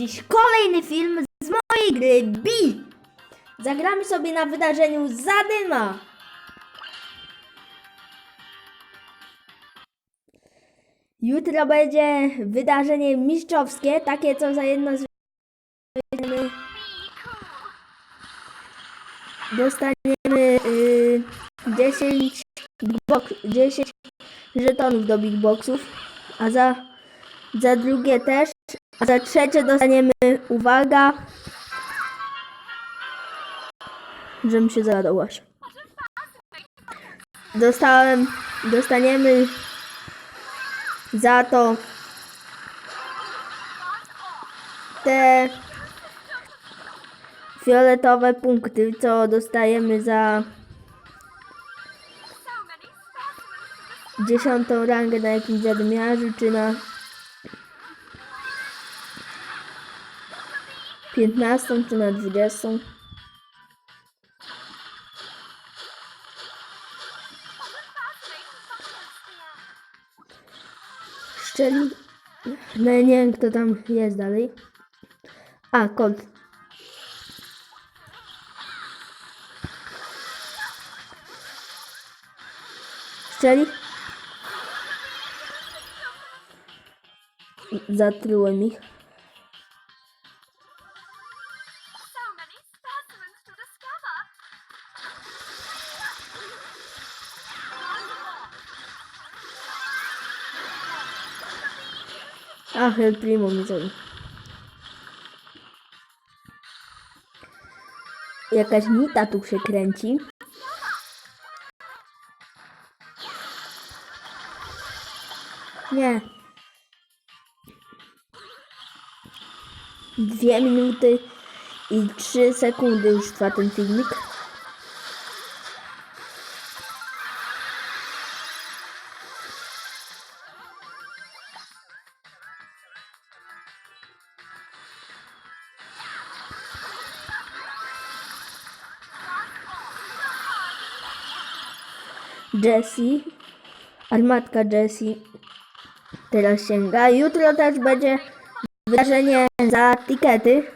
dziś kolejny film z mojej gry B. Zagramy sobie na wydarzeniu Zadyma. Jutro będzie wydarzenie mistrzowskie, takie co za jedno z dostaniemy y, 10, big box, 10 żetonów do big boxów, a za, za drugie też, a za trzecie dostaniemy, uwaga, żebym się zagadał właśnie. Dostałem, dostaniemy za to te fioletowe punkty, co dostajemy za dziesiątą rangę na jakimś zadymiarzu, czy na piętnastą, czy na dwudziestą. Szczeli... No nie wiem, kto tam jest dalej. A, Colt. Szczeli? Zatrułem ich. Ach, El Primo zabił. Jakaś nita tu się kręci. Nie. Dwie minuty i trzy sekundy już trwa ten filmik. Jessie, armatka Jessie teraz sięga. Jutro też będzie wydarzenie za tikety.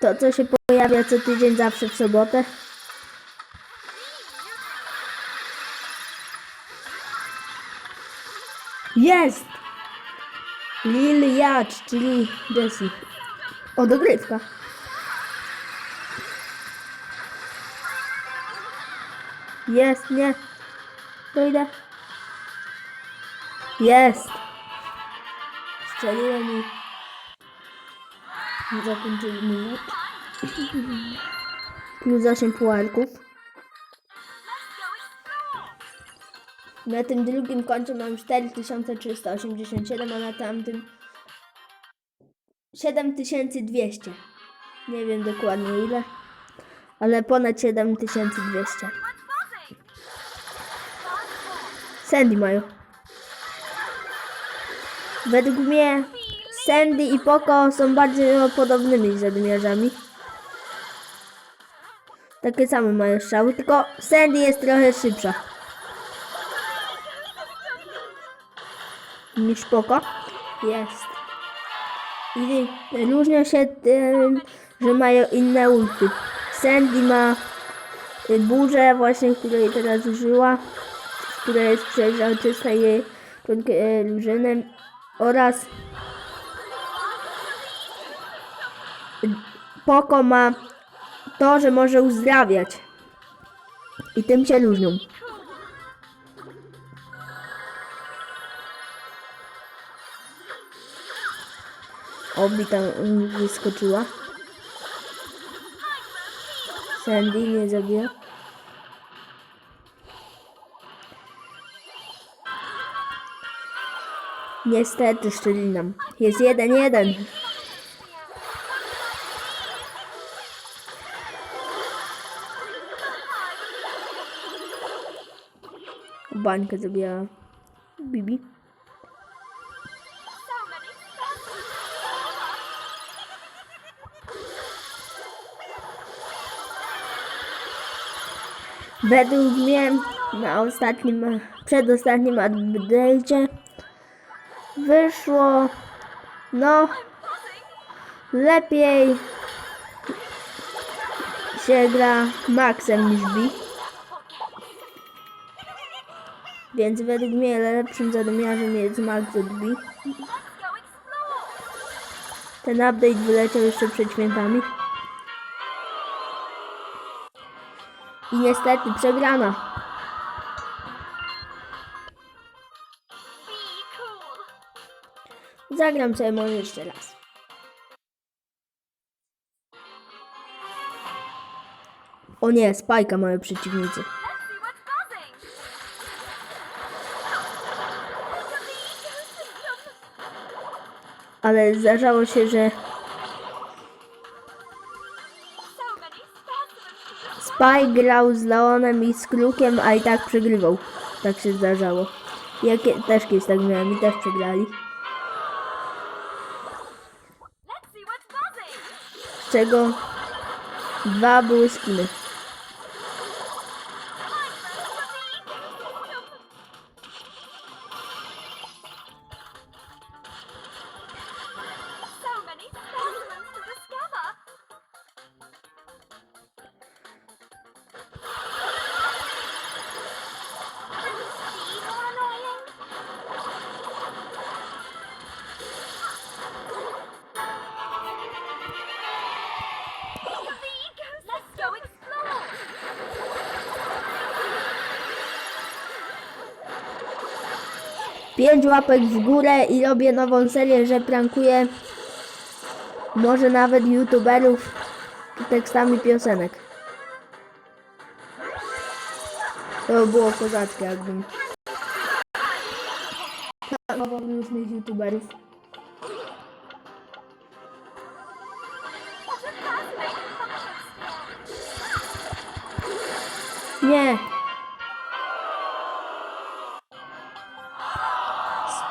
To, co się pojawia co tydzień, zawsze w sobotę. Jest! Lil Jacz, czyli Jessie. O, dogrywka. Jest, nie. Dojdę. Jest. Strzeliłem i zakończyliśmy mecz. Plus 8 pułarków. Na tym drugim koncie mam 4387, a na tamtym 7200. Nie wiem dokładnie ile, ale ponad 7200. Sandy mają. Według mnie Sandy i Poco są bardzo podobnymi zadymiarzami. Takie same mają strzały, tylko Sandy jest trochę szybsza. Niż Poco. Jest. I różnią się tym, że mają inne ulty. Sandy ma burzę właśnie, której teraz użyła która jest przejrzysta jej członkiem e, oraz Poko ma to, że może uzdrawiać i tym się różnią. Obi tam wyskoczyła. Sandy nie zabija. Niestety szczeli nam. Jest jeden jeden. Bańkę zabija Bibi. Według mnie na ostatnim, przedostatnim update'cie wyszło. No, lepiej się gra Maxem niż B. Więc według mnie lepszym zadymiarzem jest Max od B. Ten update wyleciał jeszcze przed świętami. I niestety przegrana. Zagram sobie może jeszcze raz. O nie, spajka mają przeciwnicy. Ale zdarzało się, że Spike grał z Leonem i z Krukiem, a i tak przegrywał. Tak się zdarzało. Ja też kiedyś tak miałem i też przegrali. Czego dwa były skiny. 5 łapek w górę i robię nową serię, że prankuję może nawet youtuberów tekstami piosenek. To by było kozackie jakbym. Nową różnych youtuberów. Nie!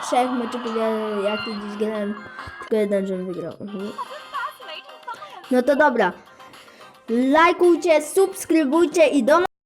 Trzech meczów, ja- jakie dziś grałem, tylko jeden, żebym wygrał. Mhm. No to dobra. Lajkujcie, subskrybujcie i do